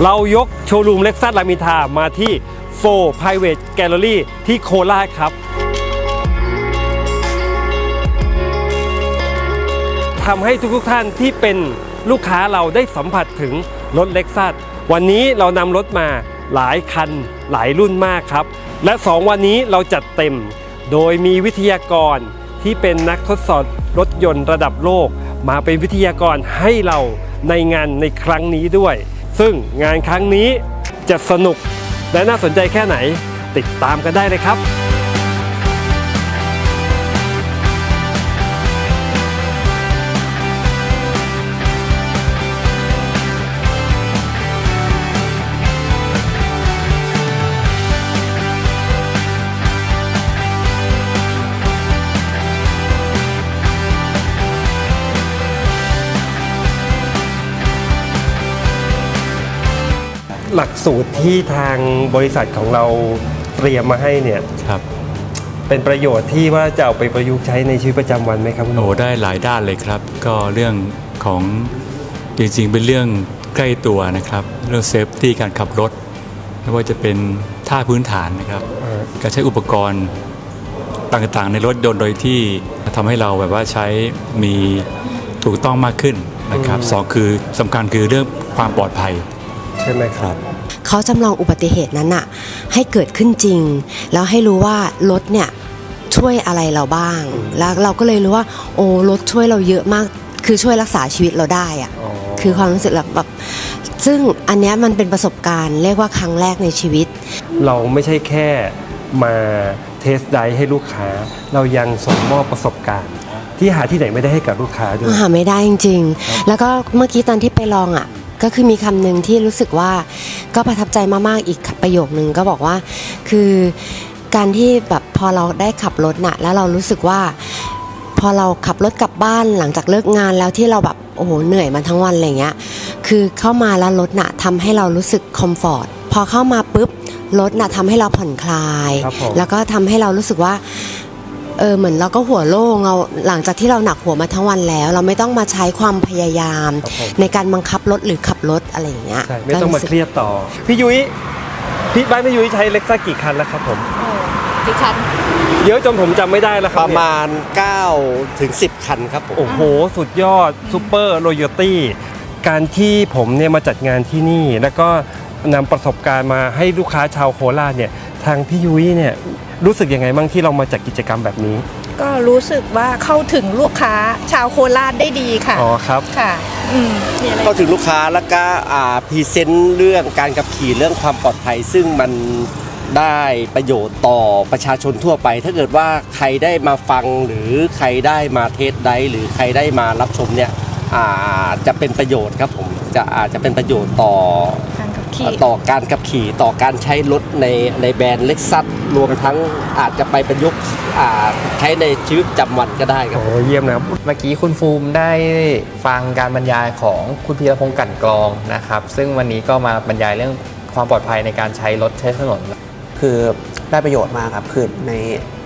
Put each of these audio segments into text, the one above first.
เรายกโชว์รูมเล็กซัสรามิทามาที่โฟ Private Gallery ที่โคราชครับทำให้ทุกๆท่านที่เป็นลูกค้าเราได้สัมผัสถึงรถเล็กซัสวันนี้เรานำรถมาหลายคันหลายรุ่นมากครับ และ 2 วันนี้เราจัดเต็ม โดยมีวิทยากรที่เป็นนักทดสอบรถยนต์ระดับโลก มาเป็นวิทยากรให้เราในงานในครั้งนี้ด้วย ซึ่งงานครั้งนี้จะสนุกและน่าสนใจแค่ไหนติดตามกันได้เลยครับ หลักสูตรที่ทางบริษัทของเราเตรียมมาให้เนี่ยครับเป็นประโยชน์ที่ว่าจะเอาไปประยุกต์ใช้ในชีวิตประจำวันไหมครับคุณหโอ้นูได้หลายด้านเลยครับ ก็เรื่องของจริงๆเป็นเรื่องใกล้ตัวนะครับ เรื่องเซฟตี้การขับรถ ไม่ว่าจะเป็นท่าพื้นฐานนะครับเอ่อการใช้อุปกรณ์ต่างๆ ในรถยนต์โดยที่ทำให้เราแบบว่าใช้มีถูกต้องมากขึ้นนะครับสองคือสำคัญคือเรื่องความปลอดภัย ใช่ไหมครับ เขาจำลองอุบัติเหตุนั้นอะให้เกิดขึ้นจริง แล้วให้รู้ว่ารถเนี่ยช่วยอะไรเราบ้าง แล้วเราก็เลยรู้ว่า โอ้รถช่วยเราเยอะมาก คือช่วยรักษาชีวิตเราได้อะอ๋อคือความรู้สึกแบบแบบซึ่งอันเนี้ยมันเป็นประสบการณ์เรียกว่าครั้งแรกในชีวิต เราไม่ใช่แค่มาเทสไดให้ลูกค้า เรายังส่งมอบประสบการณ์ ที่หาที่ไหนไม่ได้ให้กับลูกค้าด้วยหาไม่ได้จริง ๆ แล้วก็เมื่อกี้ตอนที่ไปลองอะ ก็คือมีคำหนึ่งที่รู้สึกว่าก็ประทับใจมากๆอีกประโยคนึงก็บอกว่า คือการที่แบบพอเราได้ขับรถน่ะแล้วเรารู้สึกว่า พอเราขับรถกลับบ้านหลังจากเลิกงานแล้วที่เราแบบโอ้โหเหนื่อยมาทั้งวันอะไรเงี้ยคือเข้ามาแล้วรถน่ะทำให้เรารู้สึกคอมฟอร์ตพอเข้ามาปุ๊บรถน่ะทำให้เราผ่อนคลายครับผมแล้วก็ทำให้เรารู้สึกว่า เออเหมือนเราก็หัวโล่งเราหลังจากที่เราหนักหัวมาทั้งวันแล้ว เราไม่ต้องมาใช้ความพยายาม ครับผม ในการบังคับรถหรือขับรถอะไรอย่างเงี้ยใช่ไม่ต้องมาก็สึกเครียดต่อ พี่ยุ้ยพี่บ้านพี่ยุ้ยใช้เล็กซัสกี่คันแล้วครับผมดิฉันเยอะจนผมจำไม่ได้แล้วคปรับระเนี่ยมาณ9ถึง10 คันครับผมโอ้โห สุดยอดซูเปอร์โรโยตี้การที่ผมเนี่ยมาจัดงานที่นี่ แล้วก็นำประสบการณ์มาให้ลูกค้าชาวโคราชเนี่ย ทางพี่ยุ้ยเนี่ยรู้สึกยังไงบ้างที่เรามาจัดกิจกรรมแบบนี้ ก็รู้สึกว่าเข้าถึงลูกค้าชาวโคราชได้ดีค่ะอ๋อครับ ค่ะอืมมีอะไรก็ถึงลูกค้าแล้วก็อ่าพรีเซนต์เรื่องการขับขี่เรื่องความปลอดภัย ซึ่งมันได้ประโยชน์ต่อประชาชนทั่วไป ถ้าเกิดว่าใครได้มาฟังหรือใครได้มาเทสได้หรือใครได้มารับชมเนี่ยอ่าจะเป็นประโยชน์ครับผมจะอาจจะเป็นประโยชน์ต่อการ ขับขี่ ต่อการขับขี่ต่อการใช้รถในในแบรนด์เล็กซัสรวมทั้งอาจจะไปประยุกต์อ่าใช้ในชีวิตประจำวันก็ได้ครับ โอ้เยี่ยมนะครับ เมื่อกี้คุณฟูมได้ฟังการบรรยายของคุณพีรพงศ์กลั่นกรองนะครับ ซึ่งวันนี้ก็มาบรรยายเรื่องความปลอดภัยในการใช้รถใช้ถนน คือได้ประโยชน์มากครับ คือใน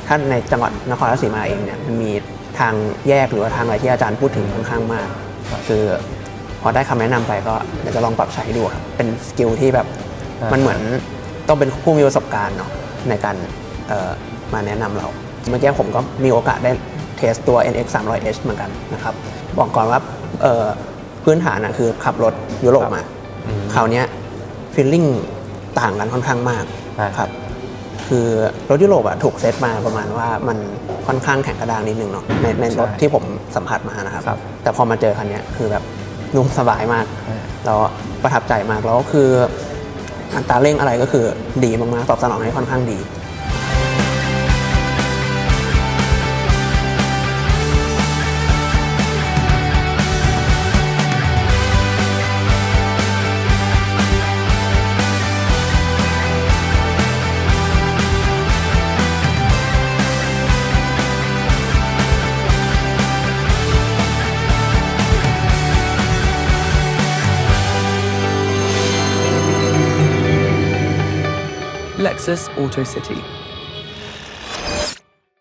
ท่านในจังหวัดนครราชสีมาเองเนี่ยมันมีทางแยกหรือว่าทางอะไรที่อาจารย์พูดถึงค่อนข้างมาก คือพ อได้คำแนะนำไปก็เดี๋ยวจะลองปรับใช้ดูครับเป็นสกิลที่แบบอ่ามัมันเหมือนต้องเป็นผู้มีประสบการณ์เนาะในการเอ่อมาแนะนำเราเมื่อกี้ผมก็มีโอกาสได้เทสตัว NX 300H เหมือนกันนะครับ บอกก่อนว่าเอ่อพื้นฐานนะคือขับรถยุโรปมาคราวเนี้ฟีลลิ่งต่างกันค่อนข้างมากใช่ครับคือรถยุโรปอะถูกเซตมาประมาณว่ามันค่อนข้างแข็งกระด้างนิดนึงเนาะในในรถที่ผมสัมผัสมานะครับครับแต่พอมาเจอคันเนี้ยคือแบบ นุ่มสบายมากแล้วประทับใจมากแล้วก็คืออัตราเร่งอะไรก็คือดีมากๆตอบสนองให้ค่อนข้างดี Lexus Auto City.